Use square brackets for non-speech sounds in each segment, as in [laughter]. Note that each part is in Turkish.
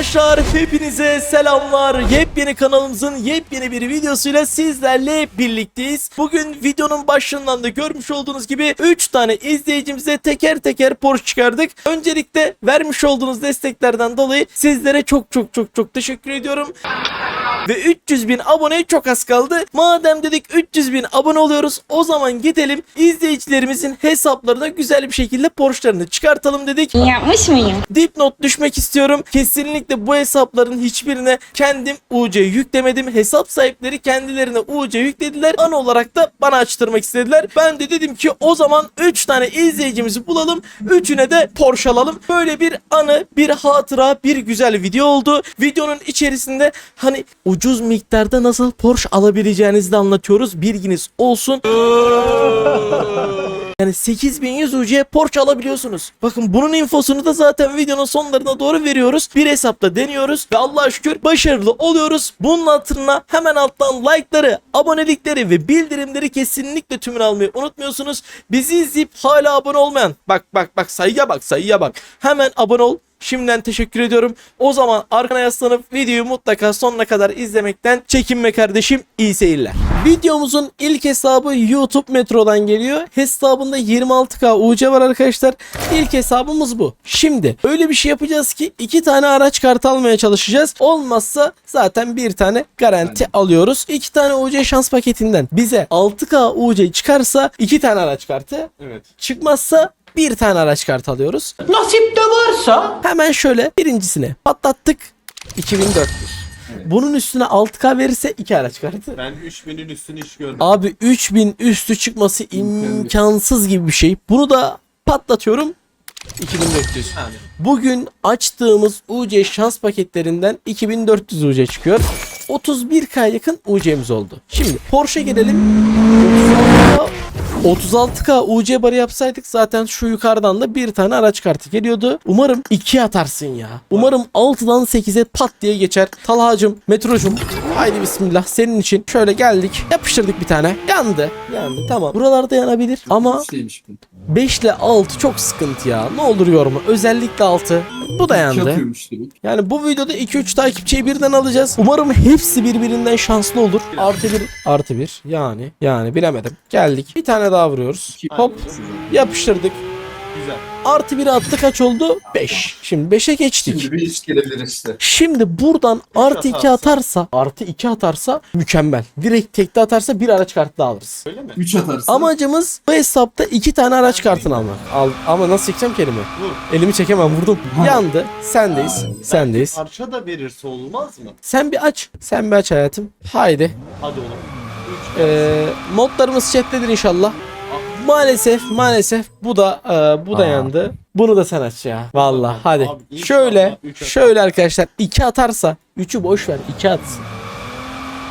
Arkadaşlar hepinize selamlar. Yepyeni kanalımızın yepyeni bir videosuyla sizlerle birlikteyiz. Bugün videonun başlığından da görmüş olduğunuz gibi 3 tane izleyicimize teker teker Porsche çıkardık. Öncelikle vermiş olduğunuz desteklerden dolayı sizlere çok çok çok çok teşekkür ediyorum. Ve 300 bin aboneye çok az kaldı. Madem dedik 300 bin abone oluyoruz o zaman gidelim izleyicilerimizin hesaplarına güzel bir şekilde Porsche'larını çıkartalım dedik. Yapmış mıyım? Dipnot düşmek istiyorum. Kesinlikle bu hesapların hiçbirine kendim UC yüklemedim. Hesap sahipleri kendilerine UC yüklediler. An olarak da bana açtırmak istediler. Ben de dedim ki o zaman 3 tane izleyicimizi bulalım. Üçüne de Porsche alalım. Böyle bir anı, bir hatıra, bir güzel video oldu. Videonun içerisinde hani ucuz miktarda nasıl Porsche alabileceğinizi de anlatıyoruz. Bilginiz olsun. [laughs] Yani 8100 UC Porsche alabiliyorsunuz. Bakın bunun infosunu da zaten videonun sonlarına doğru veriyoruz. Bir hesapta deniyoruz ve Allah'a şükür başarılı oluyoruz. Bunun hatırına hemen alttan like'ları, abonelikleri ve bildirimleri kesinlikle tümünü almayı unutmuyorsunuz. Bizi izleyip hala abone olmayan bak bak bak sayıya bak sayıya bak. Hemen abone ol. Şimdiden teşekkür ediyorum. O zaman arkana yaslanıp videoyu mutlaka sonuna kadar izlemekten çekinme kardeşim. İyi seyirler. Videomuzun ilk hesabı YouTube Metro'dan geliyor. Hesabında 26k UC var arkadaşlar. İlk hesabımız bu. Şimdi öyle bir şey yapacağız ki iki tane araç kartı almaya çalışacağız. Olmazsa zaten bir tane garanti alıyoruz. İki tane UC şans paketinden bize 6k UC çıkarsa iki tane araç kartı. Evet. Çıkmazsa bir tane araç kartı alıyoruz. Nasip de varsa Hemen şöyle birincisine patlattık. 2400. Bunun üstüne 6K verirse iki araç kartı. Ben 3000'in üstünü hiç görmedim. Abi 3000 üstü çıkması imkansız gibi bir şey. Bunu da patlatıyorum. 2400. Yani. Bugün açtığımız UC şans paketlerinden 2400 UC çıkıyor. 31K yakın UC'miz oldu. Şimdi Porsche gelelim. 36K 36K UC barı yapsaydık zaten şu yukarıdan da bir tane araç kartı geliyordu. Umarım 2 atarsın ya. Umarım 6'dan 8'e pat diye geçer. Talhacım, Metrocum. Haydi bismillah senin için. Şöyle geldik. Yapıştırdık bir tane. Yandı. Yandı tamam. Buralarda yanabilir ama Şeymiş bu. 5 ile 6 çok sıkıntı ya. Ne olur yorma. Özellikle 6. Bu da yandı. Yani bu videoda 2-3 takipçiyi birden alacağız. Umarım hepsi birbirinden şanslı olur. Artı 1 artı 1 yani yani bilemedim. Geldik. Bir tane daha vuruyoruz. Hop yapıştırdık. Güzel. Artı 1 attı kaç oldu? 5. Şimdi 5'e geçtik. Şimdi bir iş gelebilir işte. Şimdi buradan artı 2 atarsa. atarsa artı 2 atarsa mükemmel. Direkt tekte atarsa bir araç kartı daha alırız. Öyle mi? 3 atarsın. Amacımız bu hesapta iki tane araç kartını almak. Al, ama nasıl çekeceğim kelime? Vur. Elimi çekemem vurdum. Yandı. Sendeyiz. Sendeyiz. Parça da verirse olmaz mı? Sen bir aç. Sen bir aç hayatım. Haydi. Hadi oğlum. 3 Ee, modlarımız chat'tedir inşallah. Maalesef maalesef bu da e, bu da Aa. yandı. Bunu da sen aç ya. Vallahi hadi. Abi, şöyle şöyle arkadaşlar 2 atarsa 3'ü boş ver 2 atsın.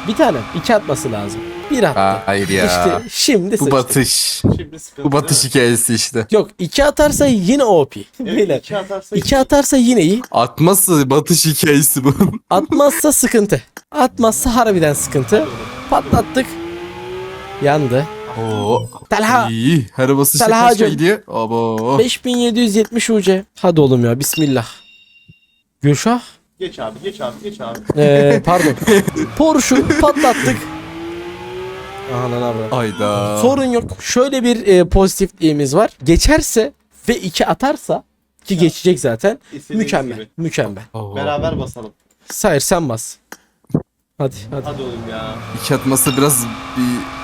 Bir tane 2 atması lazım. Bir attı. Hayır ya. İşte şimdi bu batış. Şimdi sıkıntı Bu batış değil mi? hikayesi işte. Yok 2 atarsa yine OP. Evet, Beyler. iki atarsa 2 atarsa yine iyi. Atması batış hikayesi bu. Atmazsa sıkıntı. Atmazsa harbiden sıkıntı. Patlattık. Yandı. Oo. Talha İyi. Her basışa kaç gidiyor? Abo. 5770 UC. Hadi oğlum ya bismillah. Gülşah. Geç abi geç abi geç abi. Ee, pardon. [laughs] Porsche'u patlattık. Aha lan abi. Ayda. Sorun yok. Şöyle bir e, pozitifliğimiz var. Geçerse ve 2 atarsa ki Ya. geçecek zaten. İstediğiniz Mükemmel. gibi. Mükemmel. Oo. Beraber basalım. Sayır sen bas. Hadi hadi. Hadi oğlum ya. İki atması biraz bir...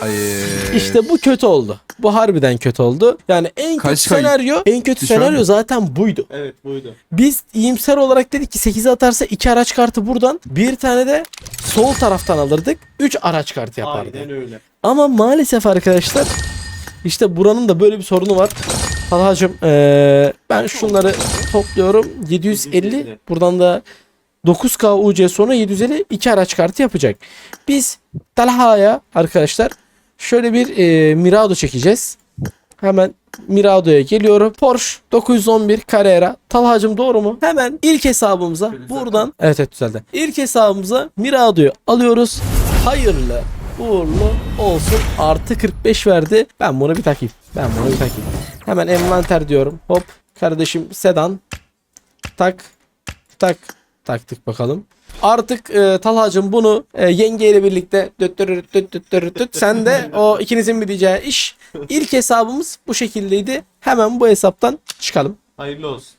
Hayır. İşte bu kötü oldu. Bu harbiden kötü oldu. Yani en kötü Kaç kay- senaryo, en kötü Düşer senaryo mi? zaten buydu. Evet buydu. Biz iyimser olarak dedik ki 8'e atarsa 2 araç kartı buradan, bir tane de sol taraftan alırdık. 3 araç kartı yapardı. Aynen öyle. Ama maalesef arkadaşlar işte buranın da böyle bir sorunu var. Talhacım eee, ben şunları topluyorum. 750 750. buradan da 9K UC sonra 750 iki araç kartı yapacak. Biz Talha'ya arkadaşlar şöyle bir eee, Mirado çekeceğiz. Hemen Mirado'ya geliyorum. Porsche 911 Carrera. Talhacım doğru mu? Hemen ilk hesabımıza buradan evet evet düzeldi. İlk hesabımıza Mirado'yu alıyoruz. Hayırlı uğurlu olsun. Artı 45 verdi. Ben bunu bir takayım. Ben bunu bir takayım. Hemen envanter diyorum. Hop Kardeşim sedan. Tak. Tak. Taktık bakalım. Artık e, Talhacım bunu e, yengeyle birlikte düt dürürüt düt düt dürürüt düt. sen de o ikinizin bileceği iş. İlk hesabımız bu şekildeydi. Hemen bu hesaptan çıkalım. Hayırlı olsun.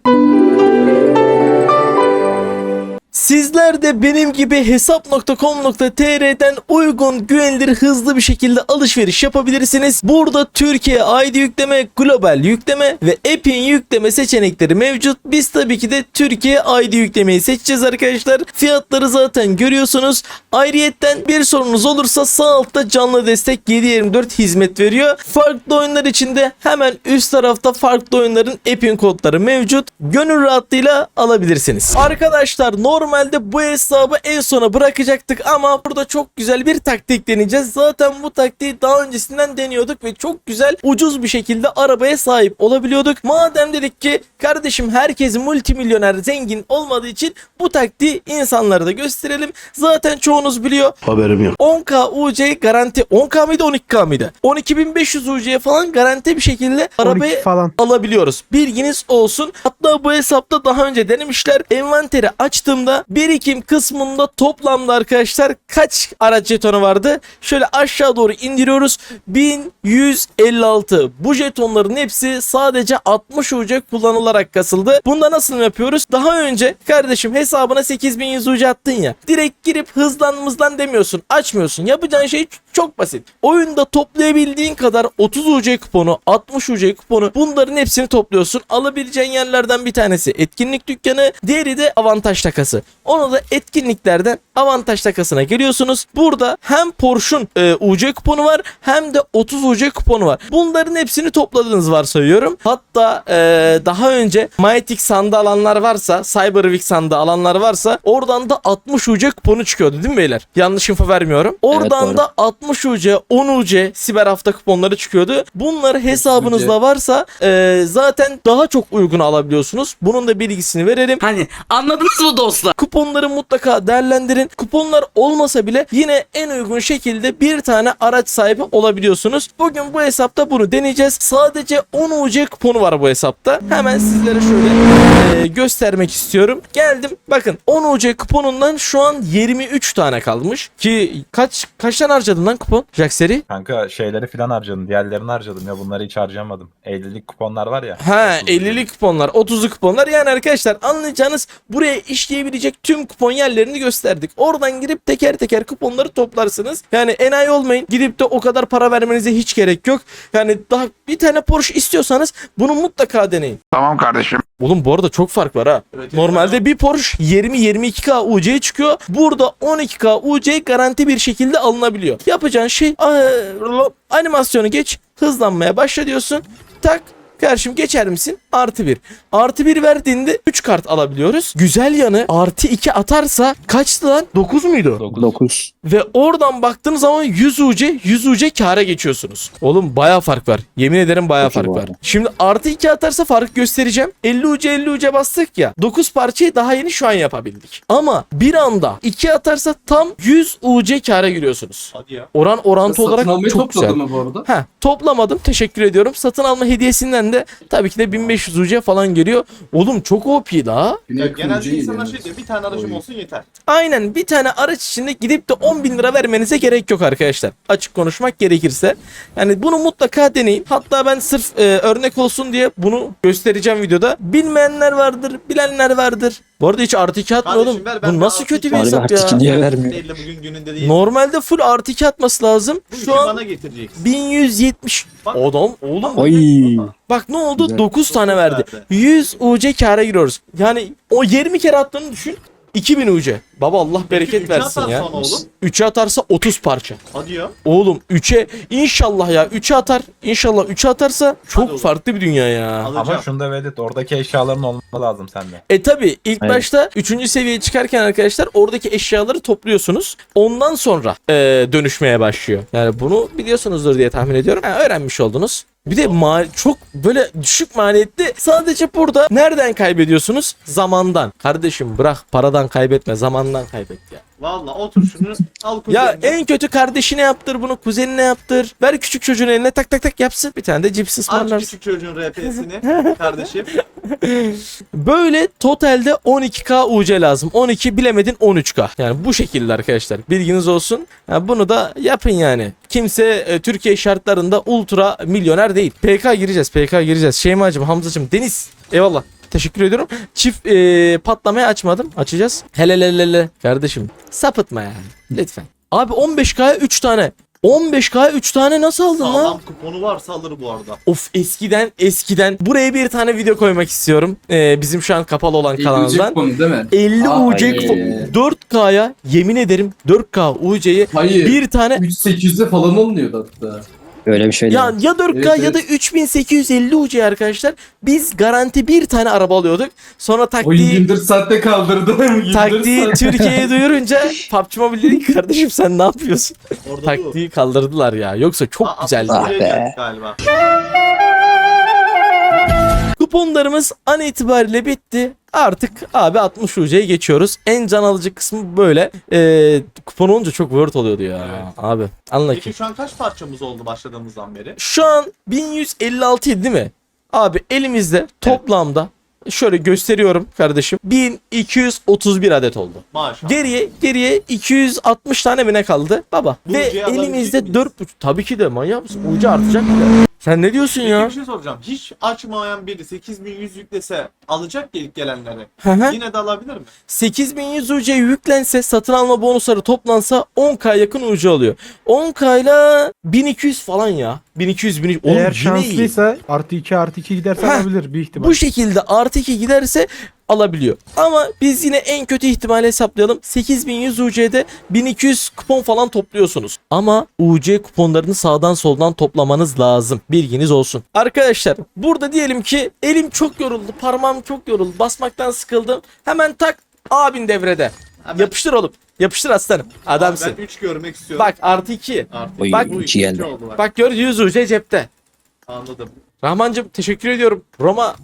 Sizler de benim gibi hesap.com.tr'den uygun, güvenilir, hızlı bir şekilde alışveriş yapabilirsiniz. Burada Türkiye ID yükleme, global yükleme ve app'in yükleme seçenekleri mevcut. Biz tabii ki de Türkiye ID yüklemeyi seçeceğiz arkadaşlar. Fiyatları zaten görüyorsunuz. Ayrıyetten bir sorunuz olursa sağ altta canlı destek 724 hizmet veriyor. Farklı oyunlar için de hemen üst tarafta farklı oyunların app'in kodları mevcut. Gönül rahatlığıyla alabilirsiniz. Arkadaşlar normalde bu hesabı en sona bırakacaktık ama burada çok güzel bir taktik deneyeceğiz. Zaten bu taktiği daha öncesinden deniyorduk ve çok güzel ucuz bir şekilde arabaya sahip olabiliyorduk. Madem dedik ki kardeşim herkes multimilyoner zengin olmadığı için bu taktiği insanlara da gösterelim. Zaten çoğunuz biliyor. Haberim yok. 10K UC garanti 10K mıydı 12K mıydı? 12500 UC'ye falan garanti bir şekilde arabayı 12 falan. alabiliyoruz. Bilginiz olsun. Hatta bu hesapta daha önce denemişler. Envanteri açtığımda birikim kısmında toplamda arkadaşlar kaç araç jetonu vardı? Şöyle aşağı doğru indiriyoruz. 1156. Bu jetonların hepsi sadece 60 UC kullanılarak kasıldı. Bunda nasıl yapıyoruz? Daha önce kardeşim hesabına 8100 UC attın ya. Direkt girip hızlan mızlan demiyorsun. Açmıyorsun. Yapacağın şey çok basit. Oyunda toplayabildiğin kadar 30 UC kuponu, 60 UC kuponu bunların hepsini topluyorsun. Alabileceğin yerlerden bir tanesi etkinlik dükkanı, diğeri de avantaj takası. Onu da etkinliklerden avantaj takasına geliyorsunuz. Burada hem Porsche'un e, UC kuponu var hem de 30 UC kuponu var. Bunların hepsini topladığınız varsayıyorum. Hatta e, daha önce Mythic sandı alanlar varsa, Cyberweek sandı alanlar varsa oradan da 60 UC kuponu çıkıyordu değil mi beyler? Yanlış info vermiyorum. Oradan doğru. da 60 UC, 10 UC siber hafta kuponları çıkıyordu. Bunları hesabınızda varsa e, zaten daha çok uygun alabiliyorsunuz. Bunun da bilgisini verelim. Hani anladınız mı dostlar? Kuponları mutlaka değerlendirin. Kuponlar olmasa bile yine en uygun şekilde bir tane araç sahibi olabiliyorsunuz. Bugün bu hesapta bunu deneyeceğiz. Sadece 10 UC kuponu var bu hesapta. Hemen sizlere şöyle e, göstermek istiyorum. Geldim. Bakın 10 UC kuponundan şu an 23 tane kalmış. Ki kaç kaç tane harcadın lan kupon? Jackseri? Kanka şeyleri filan harcadım. Diğerlerini harcadım ya. Bunları hiç harcamadım. 50'lik kuponlar var ya. Ha 30'luk. 50'lik kuponlar 30'luk kuponlar yani arkadaşlar anlayacağınız buraya işleyebilecek tüm kupon yerlerini gösterdik. Oradan girip teker teker kuponları toplarsınız. Yani enayi olmayın gidip de o kadar para vermenize hiç gerek yok. Yani daha bir tane Porsche istiyorsanız bunu mutlaka deneyin. Tamam kardeşim. Oğlum bu arada çok fark var ha. Evet, Normalde bir Porsche 20-22K UC çıkıyor. Burada 12K UC garanti bir şekilde alınabiliyor. Yapacağın şey animasyonu geç hızlanmaya başla diyorsun. Tak Karşım geçer misin? Artı 1. Artı 1 verdiğinde 3 kart alabiliyoruz. Güzel yanı artı 2 atarsa kaçtı lan? 9 muydu? 9. Ve oradan baktığınız zaman 100 UC 100 UC kâra geçiyorsunuz. Oğlum baya fark var. Yemin ederim baya fark var. Şimdi artı 2 atarsa fark göstereceğim. 50 UC 50 UC bastık ya. 9 parçayı daha yeni şu an yapabildik. Ama bir anda 2 atarsa tam 100 UC kâra giriyorsunuz. Hadi ya. Oran orantı Satın olarak almayı çok güzel. topladın mı bu arada? Ha toplamadım teşekkür ediyorum. Satın alma hediyesinden de tabii ki de 1500 UC falan geliyor. Oğlum çok OP daha. ya genelde insanlar şey diyor bir tane aracım olsun yeter. Aynen bir tane araç içinde gidip de 10 bin lira vermenize gerek yok arkadaşlar. Açık konuşmak gerekirse. Yani bunu mutlaka deneyin. Hatta ben sırf e, örnek olsun diye bunu göstereceğim videoda. Bilmeyenler vardır, bilenler vardır. Bu arada hiç artı 2 atmıyor Kardeşim oğlum. ver, ben Bu nasıl artı kötü iki bir Harbi hesap artı ya. niye vermiyor? Bugün gününde değil. Normalde full artı 2 atması lazım. Bu işi Şu an bana getireceksin. 1170. Bak. Adam oğlum Oy. Bak ne oldu? Güzel. 9 tane verdi. verdi. 100 UC kâra giriyoruz. Yani o 20 kere attığını düşün. 2000 UC. Baba Allah bereket Peki, üçe versin ya. oğlum. 3'e atarsa 30 parça. Hadi ya. Oğlum 3'e inşallah ya 3'e atar. İnşallah 3'e atarsa çok oğlum. farklı bir dünya ya. Alacağım. Ama şunu da Vedat oradaki eşyaların olması lazım sende. E tabi ilk Evet. başta 3. seviyeye çıkarken arkadaşlar oradaki eşyaları topluyorsunuz. Ondan sonra e, dönüşmeye başlıyor. Yani bunu biliyorsunuzdur diye tahmin ediyorum. Ha, öğrenmiş oldunuz. Bir de mal çok böyle düşük maliyetli. Sadece burada nereden kaybediyorsunuz? Zamandan. Kardeşim bırak paradan kaybetme zamandan kaybet ya. Valla otur şunu al Ya kuzenine. en kötü kardeşine yaptır bunu, kuzenine yaptır. Ver küçük çocuğun eline tak tak tak yapsın. Bir tane de cips ısmarlarsın. küçük çocuğun RP'sini [laughs] kardeşim. Böyle totalde 12k UC lazım. 12 bilemedin 13k. Yani bu şekilde arkadaşlar. Bilginiz olsun. Ha, bunu da yapın yani. Kimse e, Türkiye şartlarında ultra milyoner değil. PK gireceğiz. PK gireceğiz. Şeymacım, Hamzacım, Deniz. Eyvallah. Teşekkür ediyorum. Çift e, patlamaya açmadım. Açacağız. Hele hele hele. Kardeşim sapıtma yani. Lütfen. Abi 15K'ya 3 tane. 15K'ya 3 tane nasıl aldın lan? Sağlam kuponu varsa alır bu arada. Of eskiden eskiden buraya bir tane video koymak istiyorum. Ee, bizim şu an kapalı olan kanaldan. Konu değil mi? 50 Aa, UC ay. kupon. 4K'ya yemin ederim 4K UC'yi Hayır. bir tane 3800'de falan alınıyordu hatta. Öyle bir şey ya ya 4K Evet, ya da 3850 UC arkadaşlar. Biz garanti bir tane araba alıyorduk. Sonra taktiği 24 saatte kaldırdı. [laughs] 24 taktiği. Türkiye'ye duyurunca [laughs] PUBG Mobile dedi ki kardeşim sen ne yapıyorsun? Orada bu. Taktiği kaldırdılar ya. Yoksa çok Aa, güzeldi. Ah be. Galiba. Kuponlarımız an itibariyle bitti. Artık abi 60 UC'ye geçiyoruz. En can alıcı kısmı böyle. Ee, kupon olunca çok word oluyordu ya. Evet. Abi anla ki. Peki şu an kaç parçamız oldu başladığımızdan beri? Şu an 1156 idi değil mi? Abi elimizde toplamda şöyle gösteriyorum kardeşim. 1231 adet oldu. Maşallah. Geriye geriye 260 tane mi ne kaldı baba? Bu Ve ucuya alabilecek elimizde miyiz? 4 tabii ki de manyak mısın? Ucu artacak bile. Sen ne diyorsun Peki ya? bir şey soracağım. Hiç açmayan biri 8100 yüklese alacak ya ilk gelenleri. Hı hı. Yine de alabilir mi? 8100 UC yüklense satın alma bonusları toplansa 10k yakın UC alıyor. 10k ile 1200 falan ya. 1200 1300. Oğlum Eğer yine iyi. şanslıysa artı 2 artı 2 giderse Heh, alabilir bir ihtimal. Bu şekilde artı 2 giderse alabiliyor. Ama biz yine en kötü ihtimali hesaplayalım. 8100 UC'de 1200 kupon falan topluyorsunuz. Ama UC kuponlarını sağdan soldan toplamanız lazım. Bilginiz olsun. Arkadaşlar burada diyelim ki elim çok yoruldu. Parmağım çok yoruldu. Basmaktan sıkıldım. Hemen tak abin devrede. Ben- Yapıştır oğlum. Yapıştır aslanım. Adamsın. Ben 3 görmek istiyorum. Bak artı 2. Artık Oy, Bak- iki geldi. Bak gör 100 UC cepte. Anladım. Rahmancım teşekkür ediyorum. Roma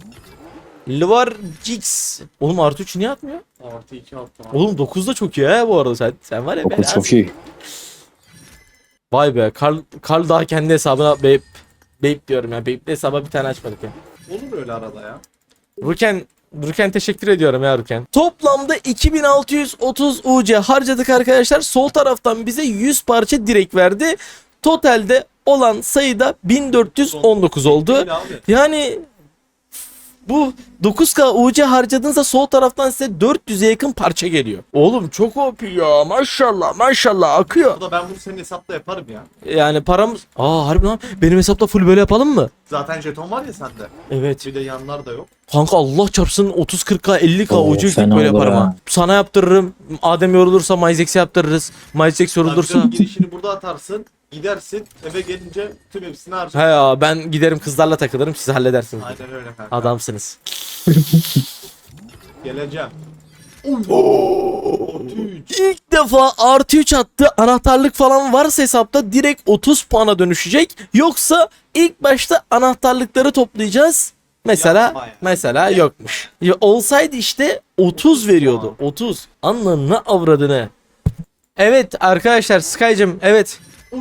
Livar Gix. Oğlum artı 3 niye atmıyor? Artı 2 attım. Oğlum 9 da çok iyi ha bu arada sen. Sen var ya Okul belasın. çok iyi. Vay be Karl, Karl daha kendi hesabına Bape Bape diyorum ya. Bape'li hesaba bir tane açmadık ya. Olur öyle arada ya. Ruken Ruken teşekkür ediyorum ya Ruken. Toplamda 2630 UC harcadık arkadaşlar. Sol taraftan bize 100 parça direkt verdi. Totalde olan sayıda 1419 oldu. Abi. Yani bu 9K UC harcadığınızda sol taraftan size 400'e yakın parça geliyor. Oğlum çok OP ya maşallah maşallah akıyor. Bu da ben bunu senin hesapta yaparım ya. Yani paramız... Aa harbi lan benim hesapta full böyle yapalım mı? Zaten jeton var ya sende. Evet. Bir de yanlar da yok. Kanka Allah çarpsın 30-40K 50K Oo, UC fena böyle olur yaparım ha. ha. Sana yaptırırım. Adem yorulursa Myzex'e yaptırırız. Myzex yorulursa... Tabii girişini burada atarsın. Gidersin eve gelince tüm hepsini He harcarsın. ya ben giderim kızlarla takılırım siz halledersiniz. Aynen öyle kanka. Adamsınız. Geleceğim. Üç. İlk defa artı 3 attı. Anahtarlık falan varsa hesapta direkt 30 puana dönüşecek. Yoksa ilk başta anahtarlıkları toplayacağız. Mesela Yapma ya. mesela yokmuş. Ya olsaydı işte 30 veriyordu. 30. Anlamına avradını. Evet arkadaşlar Sky'cım evet.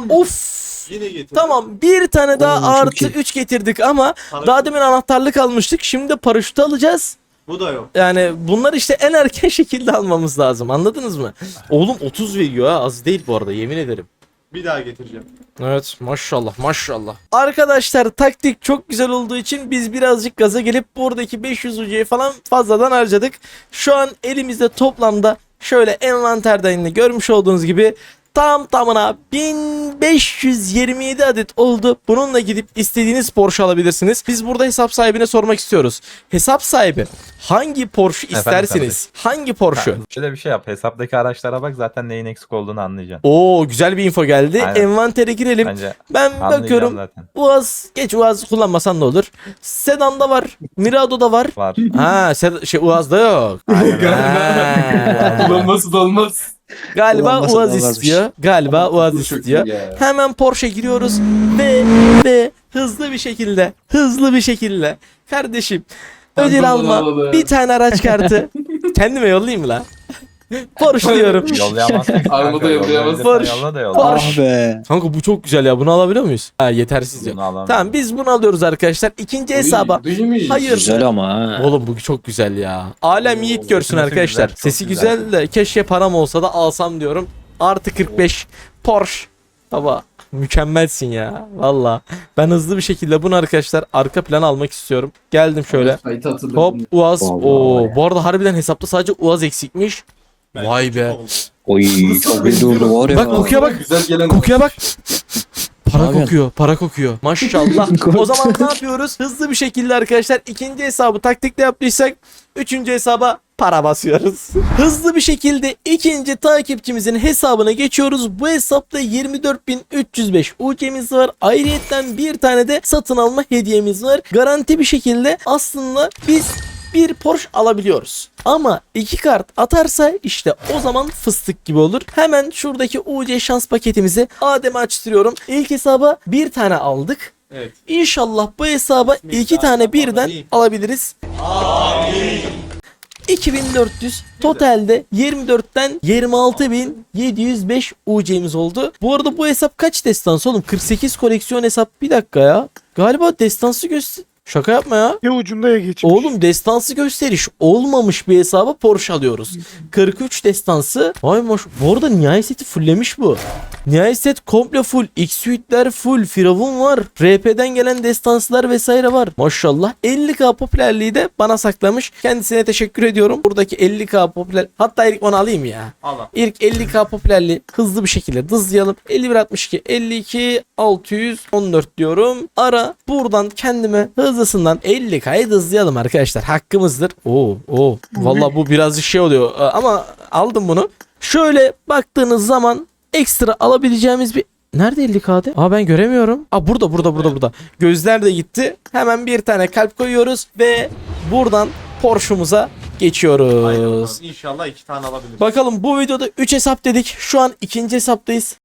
Of. Yine getir. Tamam bir tane daha Oo, artı iyi. 3 getirdik ama Paraşüt- daha demin anahtarlık almıştık. Şimdi de paraşütü alacağız. Bu da yok. Yani bunlar işte en erken [laughs] şekilde almamız lazım. Anladınız mı? Oğlum 30 veriyor ha. Az değil bu arada yemin ederim. Bir daha getireceğim. Evet maşallah maşallah. Arkadaşlar taktik çok güzel olduğu için biz birazcık gaza gelip buradaki 500 UC'yi falan fazladan harcadık. Şu an elimizde toplamda şöyle envanterden yine görmüş olduğunuz gibi tam tamına 1527 adet oldu. Bununla gidip istediğiniz Porsche alabilirsiniz. Biz burada hesap sahibine sormak istiyoruz. Hesap sahibi hangi Porsche Efendim isterseniz hangi Porsche? Ha, Şöyle bir şey yap. Hesaptaki araçlara bak zaten neyin eksik olduğunu anlayacaksın. Oo güzel bir info geldi. Aynen. Envantere girelim. Bence Ben bakıyorum zaten. Uaz geç Uaz kullanmasan da olur. Sedan'da var. Mirado'da var. Var. Ha Sed- şey Uaz'da yok. [laughs] Kullanması da olmaz. Galiba Uaz istiyor. Galiba Uaz istiyor. ya. Hemen Porsche giriyoruz ve ve hızlı bir şekilde hızlı bir şekilde kardeşim ödül alma bir tane araç kartı [laughs] kendime yollayayım mı lan? [laughs] Porsche diyorum. Yollayamazsın. Barış. Yolla da yolla. Barış. Ah be. Kanka bu çok güzel ya. Bunu alabiliyor muyuz? Ha yetersiz. Bunu alamam. Tamam biz bunu alıyoruz arkadaşlar. İkinci hesaba. Mi? Hayır. Güzel ama ha. Oğlum bu çok güzel ya. Alem yiğit görsün Sesi arkadaşlar. güzel, çok Sesi güzel. güzel de keşke param olsa da alsam diyorum. Artı 45 Porsche. Baba mükemmelsin ya. Valla. Ben hızlı bir şekilde bunu arkadaşlar arka plan almak istiyorum. Geldim şöyle. Hop Uaz. Vallahi Oo, ya. bu arada harbiden hesapta sadece Uaz eksikmiş. Vay be. Oy [laughs] çok iyi durdu var ya. Bak kokuya bak. Güzel gelen Kokuya bak. Para Abi. kokuyor, para kokuyor. Maşallah. [laughs] o zaman ne yapıyoruz? Hızlı bir şekilde arkadaşlar ikinci hesabı taktikle yaptıysak üçüncü hesaba para basıyoruz. [laughs] Hızlı bir şekilde ikinci takipçimizin hesabına geçiyoruz. Bu hesapta 24.305 UC'miz var. Ayrıyetten bir tane de satın alma hediyemiz var. Garanti bir şekilde aslında biz bir Porsche alabiliyoruz. Ama iki kart atarsa işte o zaman fıstık gibi olur. Hemen şuradaki UC şans paketimizi Adem'e açtırıyorum. İlk hesaba bir tane aldık. Evet. İnşallah bu hesaba iki tane birden Amin. alabiliriz. 2400 totalde 24'ten 26705 UC'miz oldu. Bu arada bu hesap kaç destans oğlum? 48 koleksiyon hesap. Bir dakika ya. Galiba destansı göster... Şaka yapma ya. Ya ucunda ya geçmiş. Oğlum destansı gösteriş olmamış bir hesaba Porsche alıyoruz. 43 destansı. Vay maş. Bu arada nihai seti fulllemiş bu. Nihai set komple full. X-Suite'ler full. Firavun var. RP'den gelen destanslar vesaire var. Maşallah. 50k popülerliği de bana saklamış. Kendisine teşekkür ediyorum. Buradaki 50k popüler. Hatta ilk onu alayım ya. Al. İlk 50k popülerliği hızlı bir şekilde dızlayalım. 5162 52 614 diyorum. Ara buradan kendime hızlısından 50k'yı dızlayalım arkadaşlar. Hakkımızdır. Oo oo. Vallahi bu birazcık şey oluyor Ee, ama aldım bunu. Şöyle baktığınız zaman ekstra alabileceğimiz bir Nerede 50k'de? Aa ben göremiyorum. Aa burada burada burada burada. Gözler de gitti. Hemen bir tane kalp koyuyoruz ve buradan Porsche'umuza geçiyoruz. bakalım. İnşallah iki tane alabiliriz. Bakalım bu videoda 3 hesap dedik. Şu an ikinci hesaptayız.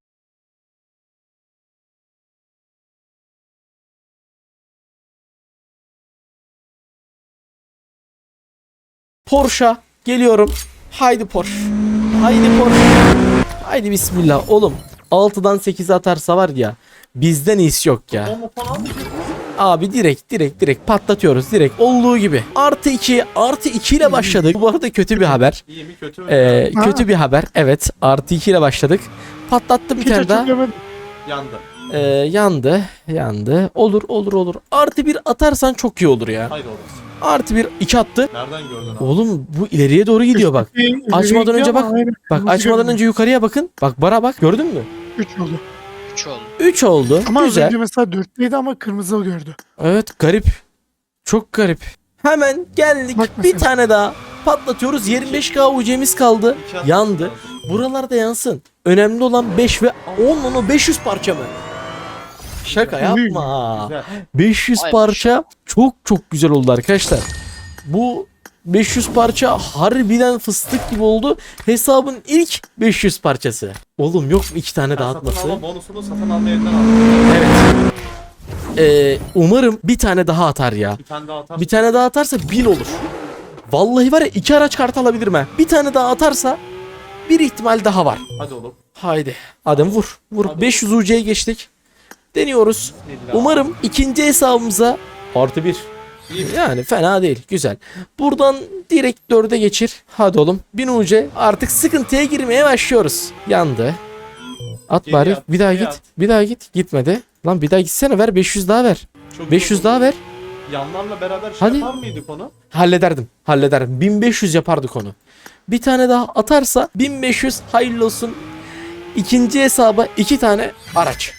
Porsche geliyorum. Haydi Porsche. Haydi Porsche. Haydi bismillah. Oğlum 6'dan 8'e atarsa var ya bizden iyisi yok ya. Abi direkt direkt direkt patlatıyoruz direkt olduğu gibi. Artı 2 artı 2 ile başladık. Bu arada kötü bir haber. İyi mi kötü mü? Ee, kötü bir haber. Evet. Artı 2 ile başladık. Patlattım bir Hiç tane daha. açıklamadım. Yandı. Ee, yandı. Yandı. Olur olur olur. Artı 1 atarsan çok iyi olur ya. Haydi orası. Artı 1 2 attı. Nereden gördün abi? Oğlum bu ileriye doğru gidiyor bak. Açmadan önce ama bak. Bak açmadan önce yukarıya bakın. Bak bara bak. Gördün mü? Üç oldu. 3 oldu. Ama az Güzel. önce mesela dörtteydi ama kırmızı gördü. Evet garip. Çok garip. Hemen geldik. Bak bir mesela. tane daha patlatıyoruz. 25k UC'miz kaldı. İki Yandı. Buralarda yansın. Önemli olan 5 ve 10 onu 500 parça mı? Şaka yapma. Güzel. 500 parça çok çok güzel oldu arkadaşlar. Bu 500 parça harbiden fıstık gibi oldu. Hesabın ilk 500 parçası. Oğlum yok mu iki tane Ben satın dağıtması? alma bonusunu satın alma yerinden aldım. Evet. Ee, umarım bir tane daha atar ya. Bir tane daha atar. Bir tane daha atarsa 1000 olur. Vallahi var ya iki araç kart alabilirim ha. Bir tane daha atarsa bir ihtimal daha var. Hadi oğlum. Haydi. Adem vur. Vur. Hadi. 500 UC'ye geçtik. Deniyoruz. Umarım ikinci hesabımıza artı bir. Yani fena değil. Güzel. Buradan direkt 4'e geçir. Hadi oğlum. 1000 UC. Artık sıkıntıya girmeye başlıyoruz. Yandı. At Geri bari. at, Bir daha geri git. at. Bir daha git. Gitmedi. Lan bir daha gitsene ver. 500 daha ver. Çok 500 iyi daha ver. Yanlarla beraber şey Hadi. yapar mıydık onu? Hallederdim. Hallederdim. 1500 yapardık onu. Bir tane daha atarsa 1500 hayırlı olsun. İkinci hesaba iki tane araç.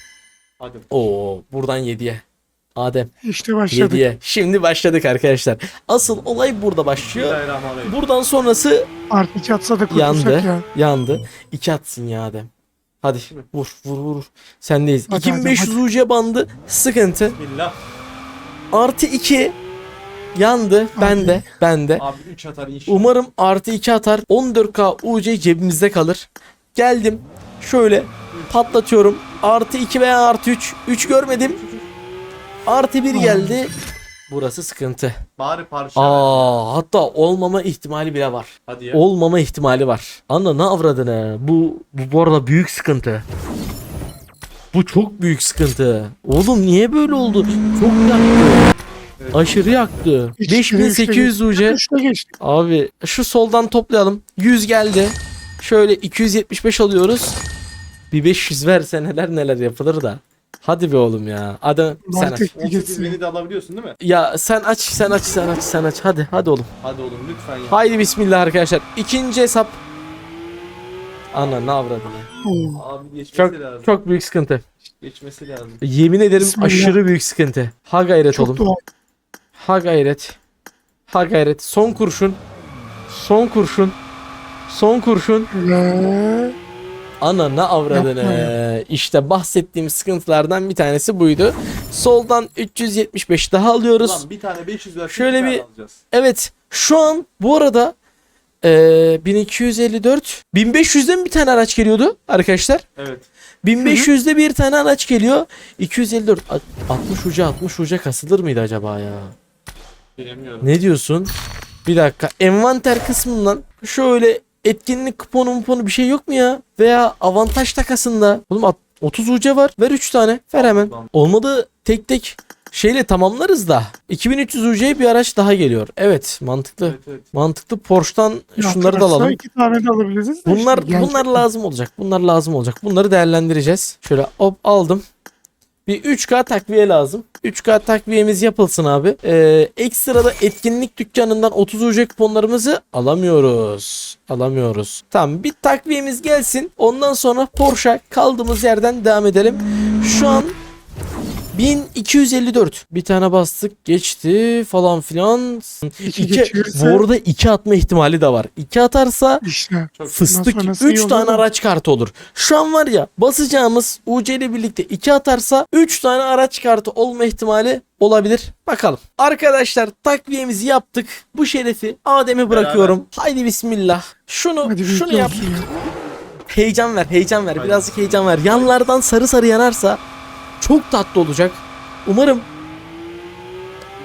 Hadi. Oo buradan 7'ye. Adem İşte başladık. 7'ye. Şimdi başladık arkadaşlar. Asıl olay burada başlıyor. Buradan sonrası Artı iki atsa da yandı. ya. Yandı. İki atsın ya Adem. Hadi vur vur vur. Sendeyiz. Hadi Adem, 2500 UC bandı sıkıntı. Bismillah. Artı 2 yandı. Bende. Bende. Abi 3 atar inşallah. Umarım artı 2 atar. 14k UC cebimizde kalır. Geldim. Şöyle patlatıyorum. Artı 2 veya artı 3. 3 görmedim. Artı 1 geldi. Burası sıkıntı. Bari parça. Aa hatta olmama ihtimali bile var. Hadi ya. Olmama ihtimali var. Anla ne avradını. Bu, bu bu arada büyük sıkıntı. Bu çok büyük sıkıntı. Oğlum niye böyle oldu? Çok yaktı. Aşırı yaktı. Hiç 5800 UC. Abi şu soldan toplayalım. 100 geldi. Şöyle 275 alıyoruz. Bir 500 verse neler neler yapılır da. Hadi be oğlum ya. Hadi sen aç. Artık 18 geçsin. beni de alabiliyorsun değil mi? Ya sen aç sen aç sen aç sen aç. Hadi hadi oğlum. Hadi oğlum lütfen ya. Haydi bismillah arkadaşlar. İkinci hesap. Ana ne avradını. Oo. Abi geçmesi Çok lazım. çok büyük sıkıntı. Geçmesi lazım. Yemin ederim Bismillah. aşırı büyük sıkıntı. Ha gayret Çok oğlum. dua. Ha gayret. Ha gayret. Son kurşun. Son kurşun. Son kurşun. Ve Ana ne avradını. İşte bahsettiğim sıkıntılardan bir tanesi buydu. Soldan 375 daha alıyoruz. Ulan bir tane 500 ver. Şöyle bir- alacağız. Evet şu an bu arada eee 1254 1500'den bir tane araç geliyordu arkadaşlar. Evet. 1500'de bir tane araç geliyor. 254 A- 60 uca 60 uca kasılır mıydı acaba ya? Bilemiyorum. Ne diyorsun? Bir dakika. Envanter kısmından şöyle etkinlik kuponu muponu bir şey yok mu ya? Veya avantaj takasında. Oğlum at- 30 UC var. Ver 3 tane. Ver hemen. Olmadı tek tek şeyle tamamlarız da. 2300 UC'ye bir araç daha geliyor. Evet mantıklı. Evet evet. Mantıklı. Porsche'dan şunları da alalım. iki tane de alabiliriz. Bunlar işte bunlar lazım olacak. Bunlar lazım olacak. Bunları değerlendireceğiz. Şöyle hop aldım. Bir 3K takviye lazım. 3K takviyemiz yapılsın abi. Ee, ekstrada etkinlik dükkanından 30 UC kuponlarımızı alamıyoruz. Alamıyoruz. Tamam bir takviyemiz gelsin. Ondan sonra Porsche kaldığımız yerden devam edelim. Şu an 1254. Bir tane bastık geçti falan filan. İki İki, bu arada 2 atma ihtimali de var. 2 atarsa İşte. Fıstık Ondan sonrası iyi 3 olur tane da. araç kartı olur. Şu an var ya basacağımız UC ile birlikte 2 atarsa 3 tane araç kartı olma ihtimali olabilir. Bakalım. Arkadaşlar takviyemizi yaptık. Bu şerefi Adem'e bırakıyorum. Haydi bismillah. Şunu Hadi şunu yap. Heyecan ver, heyecan ver. Haydi. Birazcık heyecan ver. Yanlardan sarı sarı yanarsa çok tatlı olacak. Umarım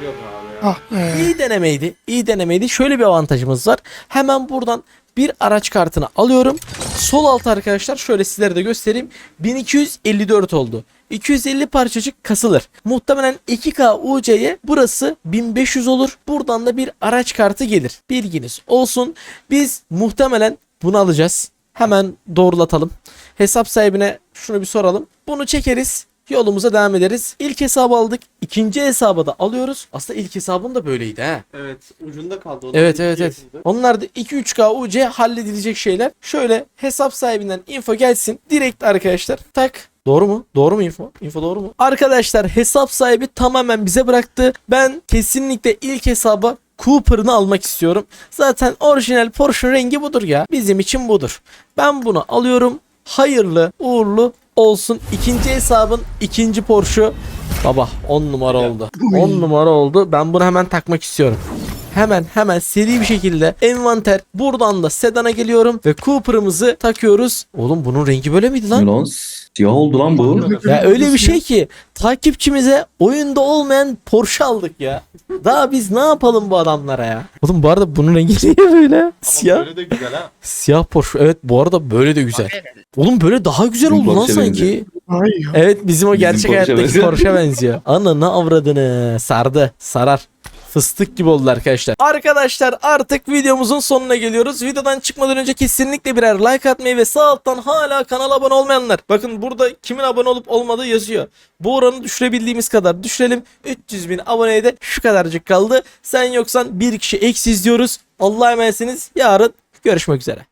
Yok abi ya. Ah be. İyi denemeydi. İyi denemeydi. Şöyle bir avantajımız var. Hemen buradan bir araç kartını alıyorum. Sol alt arkadaşlar şöyle sizlere de göstereyim. 1254 oldu. 250 parçacık kasılır. Muhtemelen 2K UC'ye burası 1500 olur. Buradan da bir araç kartı gelir. Bilginiz olsun. Biz muhtemelen bunu alacağız. Hemen doğrulatalım. Hesap sahibine şunu bir soralım. Bunu çekeriz. Yolumuza devam ederiz. İlk hesabı aldık. İkinci hesabı da alıyoruz. Aslında ilk hesabım da böyleydi ha. Evet. Ucunda kaldı. o da Evet evet evet. yapıldı. Onlar da 2-3K UC halledilecek şeyler. Şöyle hesap sahibinden info gelsin. Direkt arkadaşlar tak. Doğru mu? Doğru mu info? Info doğru mu? Arkadaşlar hesap sahibi tamamen bize bıraktı. Ben kesinlikle ilk hesaba Cooper'ını almak istiyorum. Zaten orijinal Porsche rengi budur ya. Bizim için budur. Ben bunu alıyorum. Hayırlı, uğurlu olsun. İkinci hesabın ikinci Porsche. Baba 10 numara oldu. 10 numara oldu. Ben bunu hemen takmak istiyorum. Hemen hemen seri bir şekilde envanter buradan da sedana geliyorum ve Cooper'ımızı takıyoruz. Oğlum bunun rengi böyle miydi lan? Lan siyah oldu lan bu. Ya öyle bir şey ki takipçimize oyunda olmayan Porsche aldık ya. Daha biz ne yapalım bu adamlara ya? Oğlum bu arada bunun rengi [laughs] niye böyle? Ama Siyah. böyle de güzel ha. Siyah Porsche. Evet bu arada böyle de güzel. Oğlum böyle daha güzel oldu lan Porsche sanki. Ay ya. Evet bizim o Bizim gerçek Porsche hayattaki benziyor. Porsche [laughs] benziyor. Ananı avradını sardı. Sarar. Fıstık gibi oldu arkadaşlar. Arkadaşlar artık videomuzun sonuna geliyoruz. Videodan çıkmadan önce kesinlikle birer like atmayı ve sağ alttan hala kanala abone olmayanlar. Bakın burada kimin abone olup olmadığı yazıyor. Bu oranı düşürebildiğimiz kadar düşürelim. 300 bin aboneye de şu kadarcık kaldı. Sen yoksan bir kişi eksiz diyoruz. Allah'a emanetsiniz. Yarın görüşmek üzere.